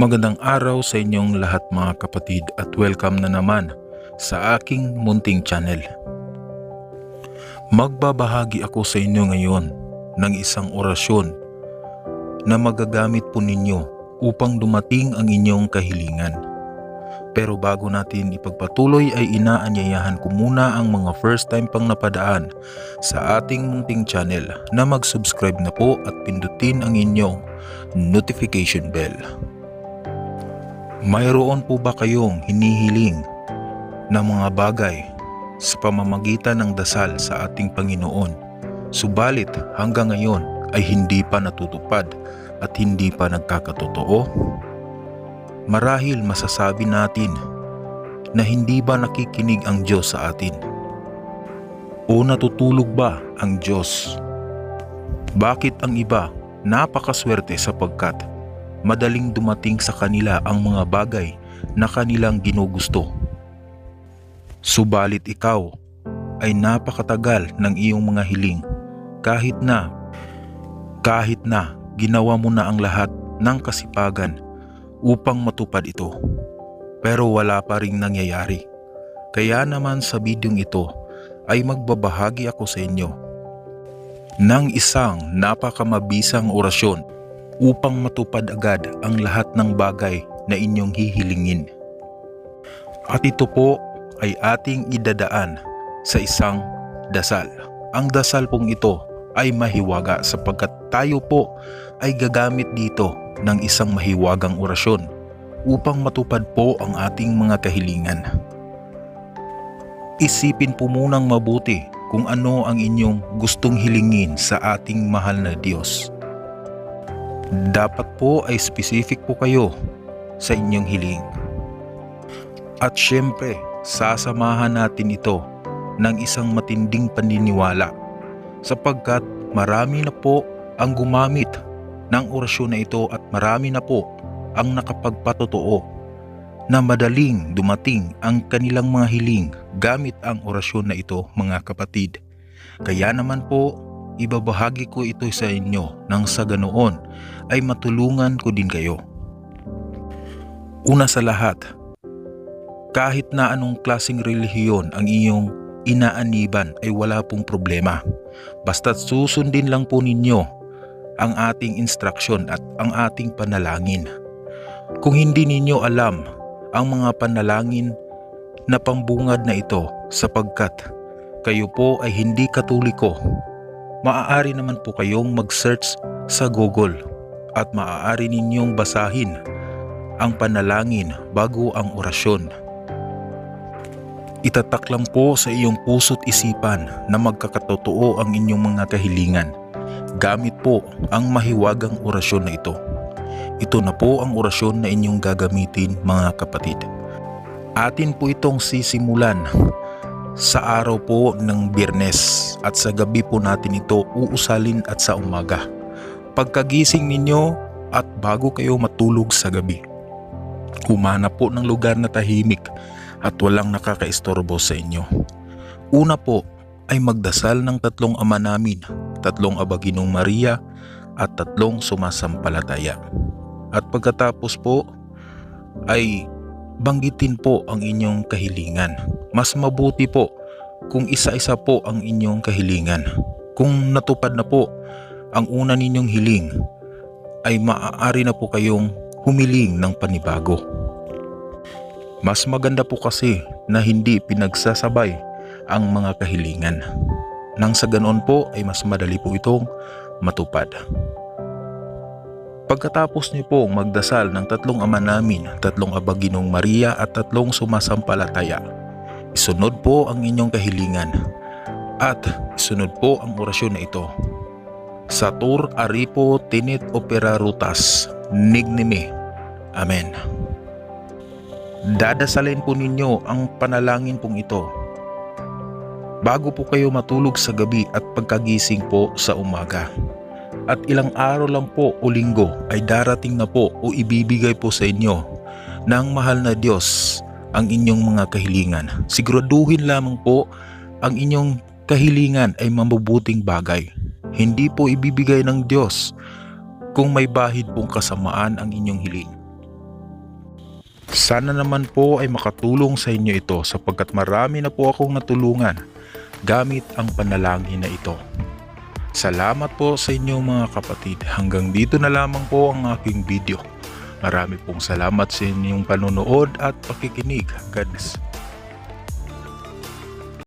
Magandang araw sa inyong lahat mga kapatid at welcome na naman sa aking munting channel. Magbabahagi ako sa inyo ngayon ng isang orasyon na magagamit po ninyo upang dumating ang inyong kahilingan. Pero bago natin ipagpatuloy ay inaanyayahan ko muna ang mga first time pang napadaan sa ating munting channel na mag-subscribe na po at pindutin ang inyong notification bell. Mayroon po ba kayong hinihiling na mga bagay sa pamamagitan ng dasal sa ating Panginoon? Subalit hanggang ngayon ay hindi pa natutupad at hindi pa nagkakatotoo? Marahil masasabi natin na hindi ba nakikinig ang Diyos sa atin? O natutulog ba ang Diyos? Bakit ang iba napakaswerte sapagkat madaling dumating sa kanila ang mga bagay na kanilang ginugusto. Subalit ikaw ay napakatagal ng iyong mga hiling kahit na kahit na ginawa mo na ang lahat ng kasipagan upang matupad ito. Pero wala pa ring nangyayari. Kaya naman sa bidyong ito ay magbabahagi ako sa inyo ng isang napakamabisang orasyon upang matupad agad ang lahat ng bagay na inyong hihilingin. At ito po ay ating idadaan sa isang dasal. Ang dasal pong ito ay mahiwaga sapagkat tayo po ay gagamit dito ng isang mahiwagang orasyon upang matupad po ang ating mga kahilingan. Isipin po munang mabuti kung ano ang inyong gustong hilingin sa ating mahal na Diyos. Dapat po ay specific po kayo sa inyong hiling. At syempre, sasamahan natin ito ng isang matinding paniniwala sapagkat marami na po ang gumamit ng orasyon na ito at marami na po ang nakapagpatotoo na madaling dumating ang kanilang mga hiling gamit ang orasyon na ito mga kapatid. Kaya naman po ibabahagi ko ito sa inyo nang sa ganoon ay matulungan ko din kayo. Una sa lahat, kahit na anong klaseng relihiyon ang iyong inaaniban ay wala pong problema. Basta't susundin lang po ninyo ang ating instruction at ang ating panalangin. Kung hindi ninyo alam ang mga panalangin na pambungad na ito sapagkat kayo po ay hindi katoliko, maaari naman po kayong mag-search sa Google at maaari ninyong basahin ang panalangin bago ang orasyon. Itatak lang po sa iyong puso't isipan na magkakatotoo ang inyong mga kahilingan. Gamit po ang mahiwagang orasyon na ito. Ito na po ang orasyon na inyong gagamitin mga kapatid. Atin po itong sisimulan sa araw po ng biyernes at sa gabi po natin ito uusalin at sa umaga. Pagkagising ninyo at bago kayo matulog sa gabi. Humanap po ng lugar na tahimik at walang nakakaistorbo sa inyo. Una po ay magdasal ng tatlong ama namin, tatlong abaginong Maria at tatlong sumasampalataya. At pagkatapos po ay banggitin po ang inyong kahilingan. Mas mabuti po kung isa-isa po ang inyong kahilingan. Kung natupad na po ang una ninyong hiling, ay maaari na po kayong humiling ng panibago. Mas maganda po kasi na hindi pinagsasabay ang mga kahilingan. Nang sa ganoon po ay mas madali po itong matupad. Pagkatapos niyo po magdasal ng tatlong ama namin, tatlong abaginong Maria at tatlong sumasampalataya, isunod po ang inyong kahilingan at isunod po ang orasyon na ito. Satur aripo tinit opera rutas, nignime. Amen. Dadasalin po ninyo ang panalangin pong ito bago po kayo matulog sa gabi at pagkagising po sa umaga at ilang araw lang po o linggo ay darating na po o ibibigay po sa inyo ng mahal na Diyos ang inyong mga kahilingan. Siguraduhin lamang po ang inyong kahilingan ay mabubuting bagay. Hindi po ibibigay ng Diyos kung may bahid pong kasamaan ang inyong hiling. Sana naman po ay makatulong sa inyo ito sapagkat marami na po akong natulungan gamit ang panalangin na ito. Salamat po sa inyong mga kapatid. Hanggang dito na lamang po ang aking video. Marami pong salamat sa inyong panonood at pakikinig. God bless.